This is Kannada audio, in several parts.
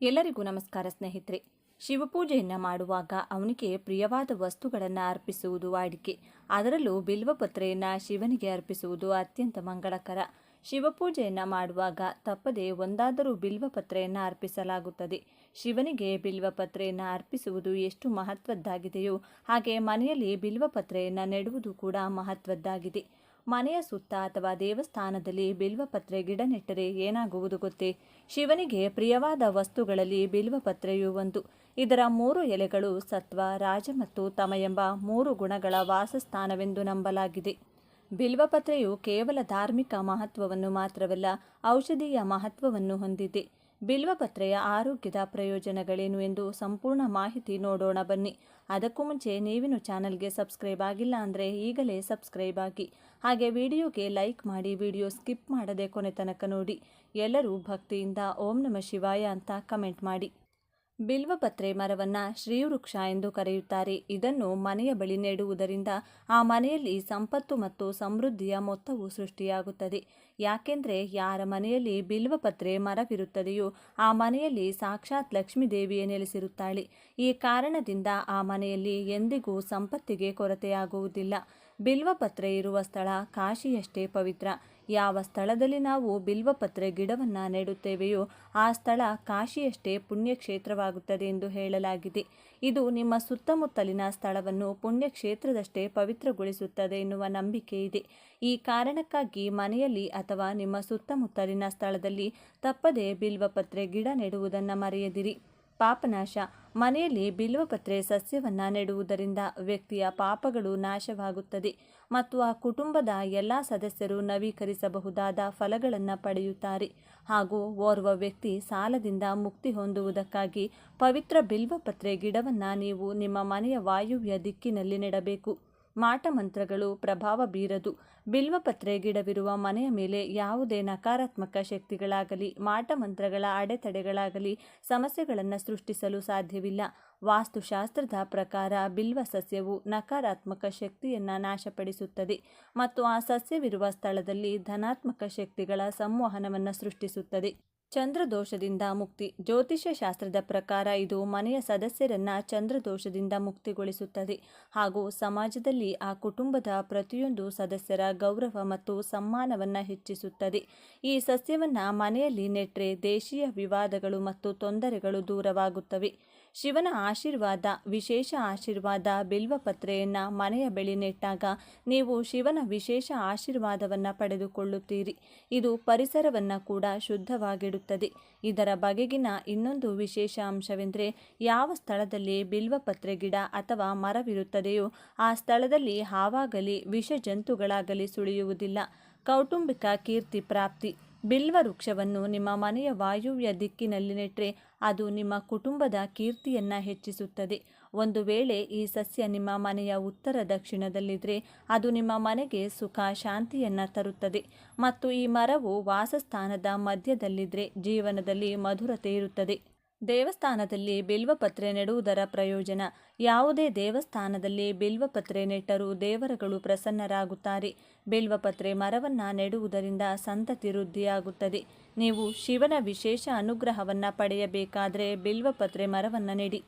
ಎಲ್ಲರಿಗೂ ನಮಸ್ಕಾರ ಸ್ನೇಹಿತರೆ. ಶಿವಪೂಜೆಯನ್ನು ಮಾಡುವಾಗ ಅವನಿಗೆ ಪ್ರಿಯವಾದ ವಸ್ತುಗಳನ್ನು ಅರ್ಪಿಸುವುದು ವಾಡಿಕೆ. ಅದರಲ್ಲೂ ಬಿಲ್ವಪತ್ರೆಯನ್ನು ಶಿವನಿಗೆ ಅರ್ಪಿಸುವುದು ಅತ್ಯಂತ ಮಂಗಳಕರ. ಶಿವಪೂಜೆಯನ್ನು ಮಾಡುವಾಗ ತಪ್ಪದೆ ಒಂದಾದರೂ ಬಿಲ್ವಪತ್ರೆಯನ್ನು ಅರ್ಪಿಸಲಾಗುತ್ತದೆ. ಶಿವನಿಗೆ ಬಿಲ್ವಪತ್ರೆಯನ್ನು ಅರ್ಪಿಸುವುದು ಎಷ್ಟು ಮಹತ್ವದ್ದಾಗಿದೆಯೋ ಹಾಗೆ ಮನೆಯಲ್ಲಿ ಬಿಲ್ವಪತ್ರೆಯನ್ನು ನೆಡುವುದು ಕೂಡ ಮಹತ್ವದ್ದಾಗಿದೆ. ಮನೆಯ ಸುತ್ತ ಅಥವಾ ದೇವಸ್ಥಾನದಲ್ಲಿ ಬಿಲ್ವಪತ್ರೆ ಗಿಡ ನೆಟ್ಟರೆ ಏನಾಗುವುದು ಗೊತ್ತೇ? ಶಿವನಿಗೆ ಪ್ರಿಯವಾದ ವಸ್ತುಗಳಲ್ಲಿ ಬಿಲ್ವಪತ್ರೆಯೂ ಒಂದು. ಇದರ ಮೂರು ಎಲೆಗಳು ಸತ್ವ, ರಾಜ ಮತ್ತು ತಮ ಎಂಬ ಮೂರು ಗುಣಗಳ ವಾಸಸ್ಥಾನವೆಂದು ನಂಬಲಾಗಿದೆ. ಬಿಲ್ವಪತ್ರೆಯು ಕೇವಲ ಧಾರ್ಮಿಕ ಮಹತ್ವವನ್ನು ಮಾತ್ರವಲ್ಲ, ಔಷಧೀಯ ಮಹತ್ವವನ್ನು ಹೊಂದಿದೆ. ಬಿಲ್ವಪತ್ರೆಯ ಆರೋಗ್ಯದ ಪ್ರಯೋಜನಗಳೇನು ಎಂದು ಸಂಪೂರ್ಣ ಮಾಹಿತಿ ನೋಡೋಣ ಬನ್ನಿ. ಅದಕ್ಕೂ ಮುಂಚೆ ನೀವಿನ ಚಾನಲ್ಗೆ ಸಬ್ಸ್ಕ್ರೈಬ್ ಆಗಿಲ್ಲ ಅಂದರೆ ಈಗಲೇ ಸಬ್ಸ್ಕ್ರೈಬ್ ಆಗಿ. ಹಾಗೆ ವಿಡಿಯೋಗೆ ಲೈಕ್ ಮಾಡಿ ವಿಡಿಯೋ ಸ್ಕಿಪ್ ಮಾಡದೆ ಕೊನೆ ತನಕ ನೋಡಿ. ಎಲ್ಲರೂ ಭಕ್ತಿಯಿಂದ ಓಂ ನಮ ಶಿವಾಯ ಅಂತ ಕಮೆಂಟ್ ಮಾಡಿ. ಬಿಲ್ವಪತ್ರೆ ಮರವನ್ನು ಶ್ರೀವೃಕ್ಷ ಎಂದು ಕರೆಯುತ್ತಾರೆ. ಇದನ್ನು ಮನೆಯ ಬಳಿ ನೆಡುವುದರಿಂದ ಆ ಮನೆಯಲ್ಲಿ ಸಂಪತ್ತು ಮತ್ತು ಸಮೃದ್ಧಿಯ ಮೊತ್ತವು ಸೃಷ್ಟಿಯಾಗುತ್ತದೆ. ಯಾಕೆಂದರೆ ಯಾರ ಮನೆಯಲ್ಲಿ ಬಿಲ್ವಪತ್ರೆ ಮರವಿರುತ್ತದೆಯೋ ಆ ಮನೆಯಲ್ಲಿ ಸಾಕ್ಷಾತ್ ಲಕ್ಷ್ಮೀ ದೇವಿಯೇ ನೆಲೆಸಿರುತ್ತಾಳೆ. ಈ ಕಾರಣದಿಂದ ಆ ಮನೆಯಲ್ಲಿ ಎಂದಿಗೂ ಸಂಪತ್ತಿಗೆ ಕೊರತೆಯಾಗುವುದಿಲ್ಲ. ಬಿಲ್ವಪತ್ರೆ ಇರುವ ಸ್ಥಳ ಕಾಶಿಯಷ್ಟೇ ಪವಿತ್ರ. ಯಾವ ಸ್ಥಳದಲ್ಲಿ ನಾವು ಬಿಲ್ವಪತ್ರೆ ಗಿಡವನ್ನು ನೆಡುತ್ತೇವೆಯೋ ಆ ಸ್ಥಳ ಕಾಶಿಯಷ್ಟೇ ಪುಣ್ಯಕ್ಷೇತ್ರವಾಗುತ್ತದೆ ಎಂದು ಹೇಳಲಾಗಿದೆ. ಇದು ನಿಮ್ಮ ಸುತ್ತಮುತ್ತಲಿನ ಸ್ಥಳವನ್ನು ಪುಣ್ಯಕ್ಷೇತ್ರದಷ್ಟೇ ಪವಿತ್ರಗೊಳಿಸುತ್ತದೆ ಎನ್ನುವ ನಂಬಿಕೆ ಇದೆ. ಈ ಕಾರಣಕ್ಕಾಗಿ ಮನೆಯಲ್ಲಿ ಅಥವಾ ನಿಮ್ಮ ಸುತ್ತಮುತ್ತಲಿನ ಸ್ಥಳದಲ್ಲಿ ತಪ್ಪದೇ ಬಿಲ್ವಪತ್ರೆ ಗಿಡ ನೆಡುವುದನ್ನು ಮರೆಯದಿರಿ. ಪಾಪನಾಶ. ಮನೆಯಲ್ಲಿ ಬಿಲ್ವಪತ್ರೆ ಸಸ್ಯವನ್ನು ನೆಡುವುದರಿಂದ ವ್ಯಕ್ತಿಯ ಪಾಪಗಳು ನಾಶವಾಗುತ್ತದೆ. ಮತ್ತು ಆ ಕುಟುಂಬದ ಎಲ್ಲ ಸದಸ್ಯರು ನವೀಕರಿಸಬಹುದಾದ ಫಲಗಳನ್ನು ಪಡೆಯುತ್ತಾರೆ. ಹಾಗೂ ಓರ್ವ ವ್ಯಕ್ತಿ ಸಾಲದಿಂದ ಮುಕ್ತಿ ಹೊಂದುವುದಕ್ಕಾಗಿ ಪವಿತ್ರ ಬಿಲ್ವಪತ್ರೆ ಗಿಡವನ್ನು ನೀವು ನಿಮ್ಮ ಮನೆಯ ವಾಯುವ್ಯ ದಿಕ್ಕಿನಲ್ಲಿ ನೆಡಬೇಕು. ಮಾಟ ಮಂತ್ರಗಳು ಪ್ರಭಾವ ಬೀರದು. ಬಿಲ್ವಪತ್ರೆ ಗಿಡವಿರುವ ಮನೆಯ ಮೇಲೆ ಯಾವುದೇ ನಕಾರಾತ್ಮಕ ಶಕ್ತಿಗಳಾಗಲಿ, ಮಾಟ ಮಂತ್ರಗಳ ಅಡೆತಡೆಗಳಾಗಲಿ ಸಮಸ್ಯೆಗಳನ್ನು ಸೃಷ್ಟಿಸಲು ಸಾಧ್ಯವಿಲ್ಲ. ವಾಸ್ತುಶಾಸ್ತ್ರದ ಪ್ರಕಾರ ಬಿಲ್ವ ಸಸ್ಯವು ನಕಾರಾತ್ಮಕ ಶಕ್ತಿಯನ್ನು ನಾಶಪಡಿಸುತ್ತದೆ ಮತ್ತು ಆ ಸಸ್ಯವಿರುವ ಸ್ಥಳದಲ್ಲಿ ಧನಾತ್ಮಕ ಶಕ್ತಿಗಳ ಸಂವಹನವನ್ನು ಸೃಷ್ಟಿಸುತ್ತದೆ. ಚಂದ್ರದೋಷದಿಂದ ಮುಕ್ತಿ. ಜ್ಯೋತಿಷ್ಯ ಶಾಸ್ತ್ರದ ಪ್ರಕಾರ ಇದು ಮನೆಯ ಸದಸ್ಯರನ್ನ ಚಂದ್ರದೋಷದಿಂದ ಮುಕ್ತಿಗೊಳಿಸುತ್ತದೆ ಹಾಗೂ ಸಮಾಜದಲ್ಲಿ ಆ ಕುಟುಂಬದ ಪ್ರತಿಯೊಂದು ಸದಸ್ಯರ ಗೌರವ ಮತ್ತು ಸಮ್ಮಾನವನ್ನು ಹೆಚ್ಚಿಸುತ್ತದೆ. ಈ ಸಸ್ಯವನ್ನು ಮನೆಯಲ್ಲಿ ನೆಟ್ಟರೆ ದೇಶೀಯ ವಿವಾದಗಳು ಮತ್ತು ತೊಂದರೆಗಳು ದೂರವಾಗುತ್ತವೆ. ಶಿವನ ಆಶೀರ್ವಾದ, ವಿಶೇಷ ಆಶೀರ್ವಾದ ಬಿಲ್ವಪತ್ರೆಯನ್ನು ಮನೆಯ ಬಳಿ ನೆಟ್ಟಾಗ ನೀವು ಶಿವನ ವಿಶೇಷ ಆಶೀರ್ವಾದವನ್ನು ಪಡೆದುಕೊಳ್ಳುತ್ತೀರಿ. ಇದು ಪರಿಸರವನ್ನು ಕೂಡ ಶುದ್ಧವಾಗಿಡುತ್ತದೆ. ಇದರ ಬಗೆಗಿನ ಇನ್ನೊಂದು ವಿಶೇಷ ಅಂಶವೆಂದರೆ, ಯಾವ ಸ್ಥಳದಲ್ಲಿ ಬಿಲ್ವಪತ್ರೆ ಗಿಡ ಅಥವಾ ಮರವಿರುತ್ತದೆಯೋ ಆ ಸ್ಥಳದಲ್ಲಿ ಹಾವಾಗಲಿ ವಿಷ ಜಂತುಗಳಾಗಲಿ ಸುಳಿಯುವುದಿಲ್ಲ. ಕೌಟುಂಬಿಕ ಕೀರ್ತಿ ಪ್ರಾಪ್ತಿ. ಬಿಲ್ವ ವೃಕ್ಷವನ್ನು ನಿಮ್ಮ ಮನೆಯ ವಾಯುವ್ಯ ದಿಕ್ಕಿನಲ್ಲಿ ನೆಟ್ಟರೆ ಅದು ನಿಮ್ಮ ಕುಟುಂಬದ ಕೀರ್ತಿಯನ್ನು ಹೆಚ್ಚಿಸುತ್ತದೆ. ಒಂದು ವೇಳೆ ಈ ಸಸ್ಯ ನಿಮ್ಮ ಮನೆಯ ಉತ್ತರ ದಕ್ಷಿಣದಲ್ಲಿದ್ದರೆ ಅದು ನಿಮ್ಮ ಮನೆಗೆ ಸುಖ ಶಾಂತಿಯನ್ನು ತರುತ್ತದೆ. ಮತ್ತು ಈ ಮರವು ವಾಸಸ್ಥಾನದ ಮಧ್ಯದಲ್ಲಿದ್ದರೆ ಜೀವನದಲ್ಲಿ ಮಧುರತೆ ಇರುತ್ತದೆ. ದೇವಸ್ಥಾನದಲ್ಲಿ ಬಿಲ್ವಪತ್ರೆ ನೆಡುವುದರ ಪ್ರಯೋಜನ. ಯಾವುದೇ ದೇವಸ್ಥಾನದಲ್ಲಿ ಬಿಲ್ವಪತ್ರೆ ನೆಟ್ಟರೂ ದೇವರುಗಳು ಪ್ರಸನ್ನರಾಗುತ್ತಾರೆ. ಬಿಲ್ವಪತ್ರೆ ಮರವನ್ನು ನೆಡುವುದರಿಂದ ಸಂತತಿ ವೃದ್ಧಿಯಾಗುತ್ತದೆ ನೀವು ಶಿವನ ವಿಶೇಷ ಅನುಗ್ರಹವನ್ನು ಪಡೆಯಬೇಕಾದರೆ ಬಿಲ್ವಪತ್ರೆ ಮರವನ್ನು ನೆಡಿ.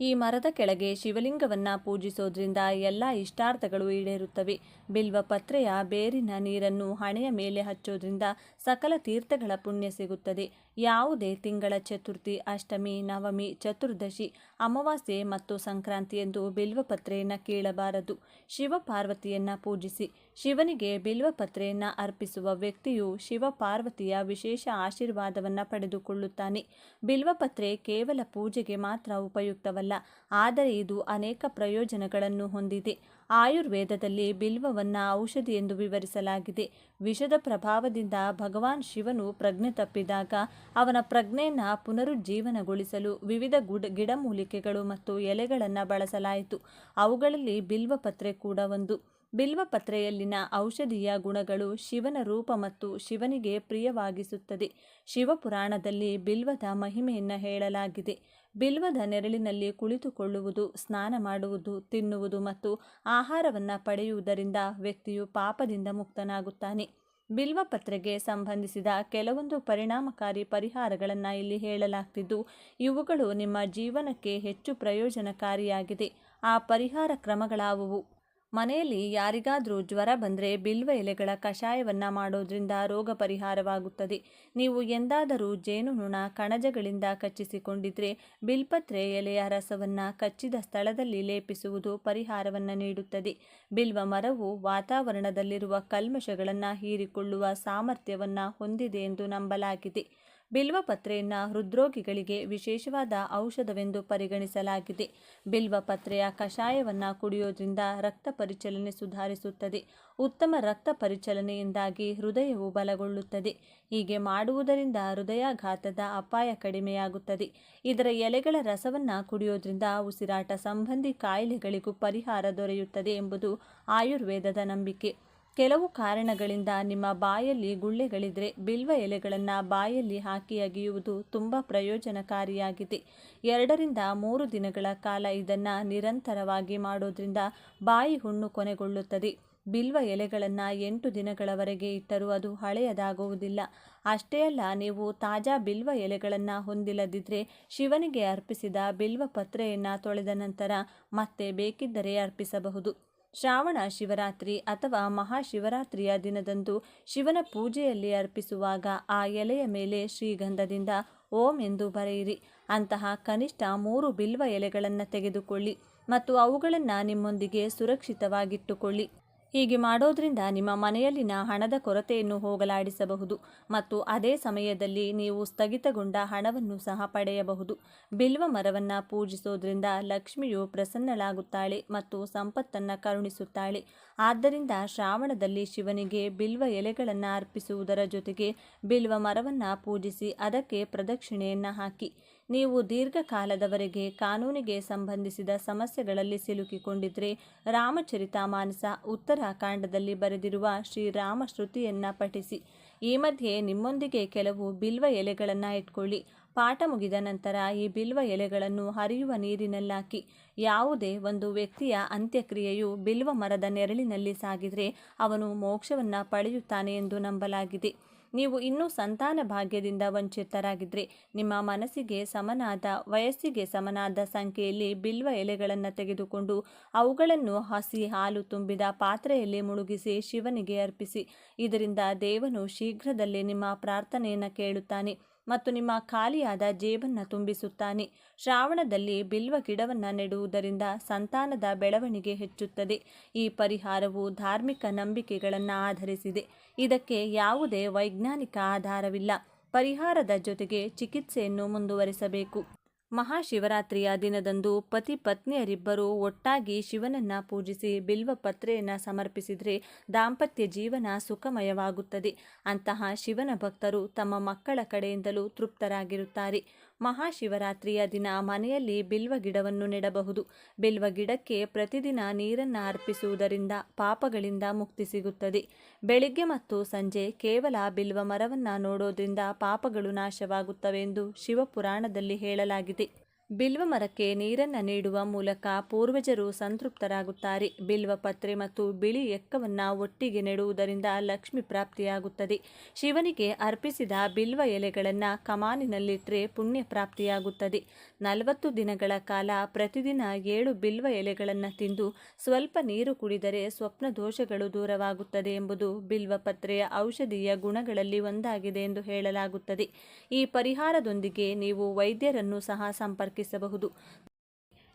ಈ ಮರದ ಕೆಳಗೆ ಶಿವಲಿಂಗವನ್ನು ಪೂಜಿಸೋದ್ರಿಂದ ಎಲ್ಲ ಇಷ್ಟಾರ್ಥಗಳು ಈಡೇರುತ್ತವೆ. ಬಿಲ್ವಪತ್ರೆಯ ಬೇರಿನ ನೀರನ್ನು ಹಣೆಯ ಮೇಲೆ ಹಚ್ಚೋದ್ರಿಂದ ಸಕಲ ತೀರ್ಥಗಳ ಪುಣ್ಯ ಸಿಗುತ್ತದೆ. ಯಾವುದೇ ತಿಂಗಳ ಚತುರ್ಥಿ, ಅಷ್ಟಮಿ, ನವಮಿ, ಚತುರ್ದಶಿ, ಅಮಾವಾಸ್ಯೆ ಮತ್ತು ಸಂಕ್ರಾಂತಿ ಎಂದು ಬಿಲ್ವಪತ್ರೆಯನ್ನು ಕೀಳಬಾರದು. ಶಿವಪಾರ್ವತಿಯನ್ನು ಪೂಜಿಸಿ. ಶಿವನಿಗೆ ಬಿಲ್ವಪತ್ರೆಯನ್ನು ಅರ್ಪಿಸುವ ವ್ಯಕ್ತಿಯು ಶಿವ ಪಾರ್ವತಿಯ ವಿಶೇಷ ಆಶೀರ್ವಾದವನ್ನು ಪಡೆದುಕೊಳ್ಳುತ್ತಾನೆ. ಬಿಲ್ವಪತ್ರೆ ಕೇವಲ ಪೂಜೆಗೆ ಮಾತ್ರ ಉಪಯುಕ್ತವಲ್ಲ, ಆದರೆ ಇದು ಅನೇಕ ಪ್ರಯೋಜನಗಳನ್ನು ಹೊಂದಿದೆ. ಆಯುರ್ವೇದದಲ್ಲಿ ಬಿಲ್ವವನ್ನು ಔಷಧಿ ಎಂದು ವಿವರಿಸಲಾಗಿದೆ. ವಿಷದ ಪ್ರಭಾವದಿಂದ ಭಗವಾನ್ ಶಿವನು ಪ್ರಜ್ಞೆ ತಪ್ಪಿದಾಗ ಅವನ ಪ್ರಜ್ಞೆಯನ್ನು ಪುನರುಜ್ಜೀವನಗೊಳಿಸಲು ವಿವಿಧ ಗುಡ್, ಗಿಡಮೂಲಿಕೆಗಳು ಮತ್ತು ಎಲೆಗಳನ್ನು ಬಳಸಲಾಯಿತು. ಅವುಗಳಲ್ಲಿ ಬಿಲ್ವಪತ್ರೆ ಕೂಡ ಒಂದು. ಬಿಲ್ವಪತ್ರೆಯಲ್ಲಿನ ಔಷಧೀಯ ಗುಣಗಳು ಶಿವನ ರೂಪ ಮತ್ತು ಶಿವನಿಗೆ ಪ್ರಿಯವಾಗಿಸುತ್ತದೆ. ಶಿವಪುರಾಣದಲ್ಲಿ ಬಿಲ್ವದ ಮಹಿಮೆಯನ್ನು ಹೇಳಲಾಗಿದೆ. ಬಿಲ್ವದ ನೆರಳಿನಲ್ಲಿ ಕುಳಿತುಕೊಳ್ಳುವುದು, ಸ್ನಾನ ಮಾಡುವುದು, ತಿನ್ನುವುದು ಮತ್ತು ಆಹಾರವನ್ನು ಪಡೆಯುವುದರಿಂದ ವ್ಯಕ್ತಿಯು ಪಾಪದಿಂದ ಮುಕ್ತನಾಗುತ್ತಾನೆ. ಬಿಲ್ವಪತ್ರೆಗೆ ಸಂಬಂಧಿಸಿದ ಕೆಲವೊಂದು ಪರಿಣಾಮಕಾರಿ ಪರಿಹಾರಗಳನ್ನು ಇಲ್ಲಿ ಹೇಳಲಾಗ್ತಿದ್ದು, ಇವುಗಳು ನಿಮ್ಮ ಜೀವನಕ್ಕೆ ಹೆಚ್ಚು ಪ್ರಯೋಜನಕಾರಿಯಾಗಿದೆ. ಆ ಪರಿಹಾರ ಕ್ರಮಗಳಾವುವು? ಮನೆಯಲ್ಲಿ ಯಾರಿಗಾದರೂ ಜ್ವರ ಬಂದರೆ ಬಿಲ್ವ ಎಲೆಗಳ ಕಷಾಯವನ್ನು ಮಾಡೋದ್ರಿಂದ ರೋಗ ಪರಿಹಾರವಾಗುತ್ತದೆ. ನೀವು ಎಂದಾದರೂ ಜೇನುನೊಣ ಕಣಜಗಳಿಂದ ಕಚ್ಚಿಸಿಕೊಂಡಿದ್ರೆ ಬಿಲ್ಪತ್ರೆ ಎಲೆಯ ರಸವನ್ನು ಕಚ್ಚಿದ ಸ್ಥಳದಲ್ಲಿ ಲೇಪಿಸುವುದು ಪರಿಹಾರವನ್ನು ನೀಡುತ್ತದೆ. ಬಿಲ್ವ ಮರವು ವಾತಾವರಣದಲ್ಲಿರುವ ಕಲ್ಮಶಗಳನ್ನು ಹೀರಿಕೊಳ್ಳುವ ಸಾಮರ್ಥ್ಯವನ್ನು ಹೊಂದಿದೆ ಎಂದು ನಂಬಲಾಗಿದೆ. ಬಿಲ್ವಪತ್ರೆಯನ್ನು ಹೃದ್ರೋಗಿಗಳಿಗೆ ವಿಶೇಷವಾದ ಔಷಧವೆಂದು ಪರಿಗಣಿಸಲಾಗಿದೆ. ಬಿಲ್ವಪತ್ರೆಯ ಕಷಾಯವನ್ನು ಕುಡಿಯೋದ್ರಿಂದ ರಕ್ತ ಪರಿಚಲನೆ ಸುಧಾರಿಸುತ್ತದೆ. ಉತ್ತಮ ರಕ್ತ ಪರಿಚಲನೆಯಿಂದಾಗಿ ಹೃದಯವು ಬಲಗೊಳ್ಳುತ್ತದೆ. ಹೀಗೆ ಮಾಡುವುದರಿಂದ ಹೃದಯಾಘಾತದ ಅಪಾಯ ಕಡಿಮೆಯಾಗುತ್ತದೆ. ಇದರ ಎಲೆಗಳ ರಸವನ್ನು ಕುಡಿಯೋದ್ರಿಂದ ಉಸಿರಾಟ ಸಂಬಂಧಿ ಕಾಯಿಲೆಗಳಿಗೂ ಪರಿಹಾರ ದೊರೆಯುತ್ತದೆ ಎಂಬುದು ಆಯುರ್ವೇದದ ನಂಬಿಕೆ. ಕೆಲವು ಕಾರಣಗಳಿಂದ ನಿಮ್ಮ ಬಾಯಲ್ಲಿ ಗುಳ್ಳೆಗಳಿದ್ರೆ ಬಿಲ್ವ ಎಲೆಗಳನ್ನು ಬಾಯಲ್ಲಿ ಹಾಕಿ ಅಗಿಯುವುದು ತುಂಬ ಪ್ರಯೋಜನಕಾರಿಯಾಗಿದೆ. ಎರಡರಿಂದ ಮೂರು ದಿನಗಳ ಕಾಲ ಇದನ್ನು ನಿರಂತರವಾಗಿ ಮಾಡೋದ್ರಿಂದ ಬಾಯಿ ಹುಣ್ಣು ಕೊನೆಗೊಳ್ಳುತ್ತದೆ. ಬಿಲ್ವ ಎಲೆಗಳನ್ನು ಎಂಟು ದಿನಗಳವರೆಗೆ ಇಟ್ಟರೂ ಅದು ಹಳೆಯದಾಗುವುದಿಲ್ಲ. ಅಷ್ಟೇ ಅಲ್ಲ, ನೀವು ತಾಜಾ ಬಿಲ್ವ ಎಲೆಗಳನ್ನು ಹೊಂದಿಲ್ಲದಿದ್ದರೆ ಶಿವನಿಗೆ ಅರ್ಪಿಸಿದ ಬಿಲ್ವ ಪತ್ರೆಯನ್ನು ತೊಳೆದ ನಂತರ ಮತ್ತೆ ಬೇಕಿದ್ದರೆ ಅರ್ಪಿಸಬಹುದು. ಶ್ರಾವಣ ಶಿವರಾತ್ರಿ ಅಥವಾ ಮಹಾಶಿವರಾತ್ರಿಯ ದಿನದಂದು ಶಿವನ ಪೂಜೆಯಲ್ಲಿ ಅರ್ಪಿಸುವಾಗ ಆ ಎಲೆಯ ಮೇಲೆ ಶ್ರೀಗಂಧದಿಂದ ಓಂ ಎಂದು ಬರೆಯಿರಿ. ಅಂತಹ ಕನಿಷ್ಠ ಮೂರು ಬಿಲ್ವ ಎಲೆಗಳನ್ನು ತೆಗೆದುಕೊಳ್ಳಿ ಮತ್ತು ಅವುಗಳನ್ನು ನಿಮ್ಮೊಂದಿಗೆ ಸುರಕ್ಷಿತವಾಗಿಟ್ಟುಕೊಳ್ಳಿ. ಹೀಗೆ ಮಾಡೋದ್ರಿಂದ ನಿಮ್ಮ ಮನೆಯಲ್ಲಿನ ಹಣದ ಕೊರತೆಯನ್ನು ಹೋಗಲಾಡಿಸಬಹುದು ಮತ್ತು ಅದೇ ಸಮಯದಲ್ಲಿ ನೀವು ಸ್ಥಗಿತಗೊಂಡ ಹಣವನ್ನು ಸಹ ಪಡೆಯಬಹುದು. ಬಿಲ್ವ ಮರವನ್ನು ಪೂಜಿಸೋದ್ರಿಂದ ಲಕ್ಷ್ಮಿಯು ಪ್ರಸನ್ನಳಾಗುತ್ತಾಳೆ ಮತ್ತು ಸಂಪತ್ತನ್ನು ಕರುಣಿಸುತ್ತಾಳೆ. ಆದ್ದರಿಂದ ಶ್ರಾವಣದಲ್ಲಿ ಶಿವನಿಗೆ ಬಿಲ್ವ ಎಲೆಗಳನ್ನು ಅರ್ಪಿಸುವುದರ ಜೊತೆಗೆ ಬಿಲ್ವ ಮರವನ್ನು ಪೂಜಿಸಿ ಅದಕ್ಕೆ ಪ್ರದಕ್ಷಿಣೆಯನ್ನು ಹಾಕಿ. ನೀವು ದೀರ್ಘಕಾಲದವರೆಗೆ ಕಾನೂನಿಗೆ ಸಂಬಂಧಿಸಿದ ಸಮಸ್ಯೆಗಳಲ್ಲಿ ಸಿಲುಕಿಕೊಂಡಿದ್ರೆ ರಾಮಚರಿತಮಾನಸ ಉತ್ತರಾಖಂಡದಲ್ಲಿ ಬರೆದಿರುವ ಶ್ರೀರಾಮ ಶ್ರುತಿಯನ್ನು ಪಠಿಸಿ. ಈ ಮಧ್ಯೆ ನಿಮ್ಮೊಂದಿಗೆ ಕೆಲವು ಬಿಲ್ವ ಎಲೆಗಳನ್ನು ಇಟ್ಕೊಳ್ಳಿ. ಪಾಠ ಮುಗಿದ ನಂತರ ಈ ಬಿಲ್ವ ಎಲೆಗಳನ್ನು ಹರಿಯುವ ನೀರಿನಲ್ಲಾಕಿ. ಯಾವುದೇ ಒಂದು ವ್ಯಕ್ತಿಯ ಅಂತ್ಯಕ್ರಿಯೆಯು ಬಿಲ್ವ ಮರದ ನೆರಳಿನಲ್ಲಿ ಸಾಗಿದರೆ ಅವನು ಮೋಕ್ಷವನ್ನು ಪಡೆಯುತ್ತಾನೆ ಎಂದು ನಂಬಲಾಗಿದೆ. ನೀವು ಇನ್ನೂ ಸಂತಾನ ಭಾಗ್ಯದಿಂದ ವಂಚಿತರಾಗಿದ್ರಿ. ನಿಮ್ಮ ಮನಸ್ಸಿಗೆ ಸಮನಾದ, ವಯಸ್ಸಿಗೆ ಸಮನಾದ ಸಂಖ್ಯೆಯಲ್ಲಿ ಬಿಲ್ವ ಎಲೆಗಳನ್ನು ತೆಗೆದುಕೊಂಡು ಅವುಗಳನ್ನು ಹಸಿ ಹಾಲು ತುಂಬಿದ ಪಾತ್ರೆಯಲ್ಲಿ ಮುಳುಗಿಸಿ ಶಿವನಿಗೆ ಅರ್ಪಿಸಿ. ಇದರಿಂದ ದೇವನು ಶೀಘ್ರದಲ್ಲೇ ನಿಮ್ಮ ಪ್ರಾರ್ಥನೆಯನ್ನು ಕೇಳುತ್ತಾನೆ. ಮತ್ತು ನಿಮ್ಮ ಖಾಲಿಯಾದ ಜೇಬನ್ನು ತುಂಬಿಸುತ್ತಾನೆ. ಶ್ರಾವಣದಲ್ಲಿ ಬಿಲ್ವ ಗಿಡವನ್ನು ನೆಡುವುದರಿಂದ ಸಂತಾನದ ಬೆಳವಣಿಗೆ ಹೆಚ್ಚುತ್ತದೆ. ಈ ಪರಿಹಾರವು ಧಾರ್ಮಿಕ ನಂಬಿಕೆಗಳನ್ನು ಆಧರಿಸಿದೆ. ಇದಕ್ಕೆ ಯಾವುದೇ ವೈಜ್ಞಾನಿಕ ಆಧಾರವಿಲ್ಲ. ಪರಿಹಾರದ ಜೊತೆಗೆ ಚಿಕಿತ್ಸೆಯನ್ನು ಮುಂದುವರಿಸಬೇಕು. ಮಹಾಶಿವರಾತ್ರಿಯ ದಿನದಂದು ಪತಿ ಪತ್ನಿಯರಿಬ್ಬರು ಒಟ್ಟಾಗಿ ಶಿವನನ್ನ ಪೂಜಿಸಿ ಬಿಲ್ವ ಪತ್ರೆಯನ್ನು ಸಮರ್ಪಿಸಿದರೆ ದಾಂಪತ್ಯ ಜೀವನ ಸುಖಮಯವಾಗುತ್ತದೆ. ಅಂತಹ ಶಿವನ ಭಕ್ತರು ತಮ್ಮ ಮಕ್ಕಳ ಕಡೆಯಿಂದಲೂ ತೃಪ್ತರಾಗಿರುತ್ತಾರೆ. ಮಹಾಶಿವರಾತ್ರಿಯ ದಿನ ಮನೆಯಲ್ಲಿ ಬಿಲ್ವ ಗಿಡವನ್ನು ನೆಡಬಹುದು. ಬಿಲ್ವ ಗಿಡಕ್ಕೆ ಪ್ರತಿದಿನ ನೀರನ್ನು ಅರ್ಪಿಸುವುದರಿಂದ ಪಾಪಗಳಿಂದ ಮುಕ್ತಿ ಸಿಗುತ್ತದೆ. ಬೆಳಿಗ್ಗೆ ಮತ್ತು ಸಂಜೆ ಕೇವಲ ಬಿಲ್ವ ಮರವನ್ನು ನೋಡೋದ್ರಿಂದ ಪಾಪಗಳು ನಾಶವಾಗುತ್ತವೆ ಎಂದು ಶಿವಪುರಾಣದಲ್ಲಿ ಹೇಳಲಾಗಿದೆ. ಬಿಲ್ವ ಮರಕ್ಕೆ ನೀರನ್ನು ನೀಡುವ ಮೂಲಕ ಪೂರ್ವಜರು ಸಂತೃಪ್ತರಾಗುತ್ತಾರೆ. ಬಿಲ್ವ ಪತ್ರೆ ಮತ್ತು ಬಿಳಿ ಎಕ್ಕವನ್ನು ಒಟ್ಟಿಗೆ ನೆಡುವುದರಿಂದ ಲಕ್ಷ್ಮಿ ಪ್ರಾಪ್ತಿಯಾಗುತ್ತದೆ. ಶಿವನಿಗೆ ಅರ್ಪಿಸಿದ ಬಿಲ್ವ ಎಲೆಗಳನ್ನು ಕಮಾನಿನಲ್ಲಿಟ್ಟರೆ ಪುಣ್ಯ ಪ್ರಾಪ್ತಿಯಾಗುತ್ತದೆ. ನಲವತ್ತು ದಿನಗಳ ಕಾಲ ಪ್ರತಿದಿನ ಏಳು ಬಿಲ್ವ ಎಲೆಗಳನ್ನು ತಿಂದು ಸ್ವಲ್ಪ ನೀರು ಕುಡಿದರೆ ಸ್ವಪ್ನ ದೋಷಗಳು ದೂರವಾಗುತ್ತದೆ ಎಂಬುದು ಬಿಲ್ವ ಪತ್ರೆಯ ಔಷಧೀಯ ಗುಣಗಳಲ್ಲಿ ಒಂದಾಗಿದೆ ಎಂದು ಹೇಳಲಾಗುತ್ತದೆ. ಈ ಪರಿಹಾರದೊಂದಿಗೆ ನೀವು ವೈದ್ಯರನ್ನು ಸಹ ಸಂಪರ್ಕಿಸಿ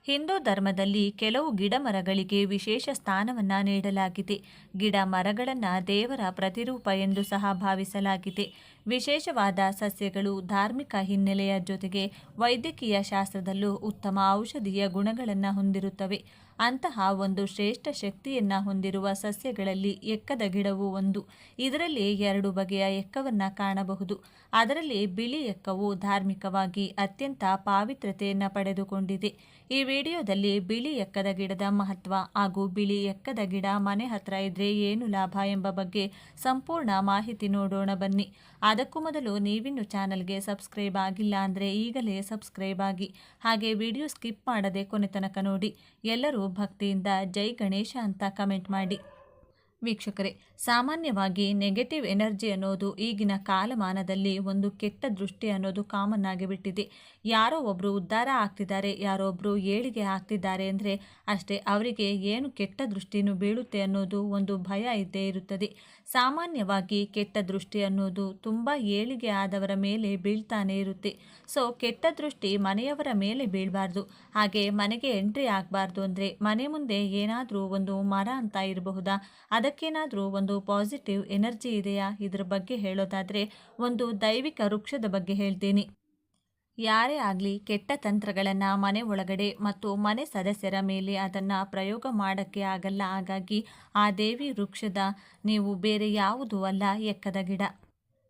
ಹಿಂದೂ ಧರ್ಮದಲ್ಲಿ ಕೆಲವು ಗಿಡ ಮರಗಳಿಗೆ ವಿಶೇಷ ಸ್ಥಾನವನ್ನು ನೀಡಲಾಗಿದೆ. ಗಿಡ ಮರಗಳನ್ನು ದೇವರ ಪ್ರತಿರೂಪ ಎಂದು ಸಹ ಭಾವಿಸಲಾಗಿದೆ. ವಿಶೇಷವಾದ ಸಸ್ಯಗಳು ಧಾರ್ಮಿಕ ಹಿನ್ನೆಲೆಯ ಜೊತೆಗೆ ವೈದ್ಯಕೀಯ ಶಾಸ್ತ್ರದಲ್ಲೂ ಉತ್ತಮ ಔಷಧೀಯ ಗುಣಗಳನ್ನು ಹೊಂದಿರುತ್ತವೆ. ಅಂತಹ ಒಂದು ಶ್ರೇಷ್ಠ ಶಕ್ತಿಯನ್ನು ಹೊಂದಿರುವ ಸಸ್ಯಗಳಲ್ಲಿ ಎಕ್ಕದ ಗಿಡವು ಒಂದು. ಇದರಲ್ಲಿ ಎರಡು ಬಗೆಯ ಎಕ್ಕವನ್ನು ಕಾಣಬಹುದು. ಅದರಲ್ಲಿ ಬಿಳಿ ಎಕ್ಕವು ಧಾರ್ಮಿಕವಾಗಿ ಅತ್ಯಂತ ಪಾವಿತ್ರತೆಯನ್ನು ಪಡೆದುಕೊಂಡಿದೆ. ಈ ವಿಡಿಯೋದಲ್ಲಿ ಬಿಳಿ ಎಕ್ಕದ ಗಿಡದ ಮಹತ್ವ ಹಾಗೂ ಬಿಳಿ ಎಕ್ಕದ ಗಿಡ ಮನೆ ಹತ್ರ ಇದ್ರೆ ಏನು ಲಾಭ ಎಂಬ ಬಗ್ಗೆ ಸಂಪೂರ್ಣ ಮಾಹಿತಿ ನೋಡೋಣ ಬನ್ನಿ. ಅದಕ್ಕೂ ಮೊದಲು ನೀವಿನ್ನು ಚಾನಲ್ಗೆ ಸಬ್ಸ್ಕ್ರೈಬ್ ಆಗಿಲ್ಲ ಅಂದರೆ ಈಗಲೇ ಸಬ್ಸ್ಕ್ರೈಬ್ ಆಗಿ. ಹಾಗೆ ವಿಡಿಯೋ ಸ್ಕಿಪ್ ಮಾಡದೆ ಕೊನೆ ತನಕ ನೋಡಿ. ಎಲ್ಲರೂ ಭಕ್ತಿಯಿಂದ ಜೈ ಗಣೇಶ ಅಂತ ಕಮೆಂಟ್ ಮಾಡಿ. ವೀಕ್ಷಕರೇ ಸಾಮಾನ್ಯವಾಗಿ ನೆಗೆಟಿವ್ ಎನರ್ಜಿ ಅನ್ನೋದು ಈಗಿನ ಕಾಲಮಾನದಲ್ಲಿ ಒಂದು ಕೆಟ್ಟ ದೃಷ್ಟಿ ಅನ್ನೋದು ಕಾಮನ್ ಆಗಿಬಿಟ್ಟಿದೆ. ಯಾರೋ ಒಬ್ಬರು ಉದ್ಧಾರ ಆಗ್ತಿದ್ದಾರೆ, ಯಾರೋ ಒಬ್ಬರು ಏಳಿಗೆ ಆಗ್ತಿದ್ದಾರೆ ಅಂದರೆ ಅಷ್ಟೇ ಅವರಿಗೆ ಏನು ಕೆಟ್ಟ ದೃಷ್ಟಿನೂ ಬೀಳುತ್ತೆ ಅನ್ನೋದು ಒಂದು ಭಯ ಇದ್ದೇ ಇರುತ್ತದೆ. ಸಾಮಾನ್ಯವಾಗಿ ಕೆಟ್ಟ ದೃಷ್ಟಿ ಅನ್ನೋದು ತುಂಬ ಏಳಿಗೆ ಆದವರ ಮೇಲೆ ಬೀಳ್ತಾನೆ ಇರುತ್ತೆ. ಸೊ ಕೆಟ್ಟ ದೃಷ್ಟಿ ಮನೆಯವರ ಮೇಲೆ ಬೀಳಬಾರ್ದು. ಹಾಗೆ ಮನೆಗೆ ಎಂಟ್ರಿ ಆಗಬಾರ್ದು ಅಂದರೆ ಮನೆ ಮುಂದೆ ಏನಾದರೂ ಒಂದು ಮರ ಅಂತ ಇರಬಹುದಾ? ಅದಕ್ಕೇನಾದರೂ ಒಂದು ಪಾಸಿಟಿವ್ ಎನರ್ಜಿ ಇದೆಯಾ? ಇದರ ಬಗ್ಗೆ ಹೇಳೋದಾದರೆ ಒಂದು ದೈವಿಕ ವೃಕ್ಷದ ಬಗ್ಗೆ ಹೇಳ್ತೀನಿ. ಯಾರೇ ಆಗಲಿ ಕೆಟ್ಟ ತಂತ್ರಗಳನ್ನು ಮನೆ ಒಳಗಡೆ ಮತ್ತು ಮನೆ ಸದಸ್ಯರ ಮೇಲೆ ಅದನ್ನು ಪ್ರಯೋಗ ಮಾಡೋಕ್ಕೆ ಆಗಲ್ಲ. ಹಾಗಾಗಿ ಆ ದೇವಿ ವೃಕ್ಷದ ನೀವು ಬೇರೆ ಯಾವುದೂ ಅಲ್ಲ, ಎಕ್ಕದ ಗಿಡ.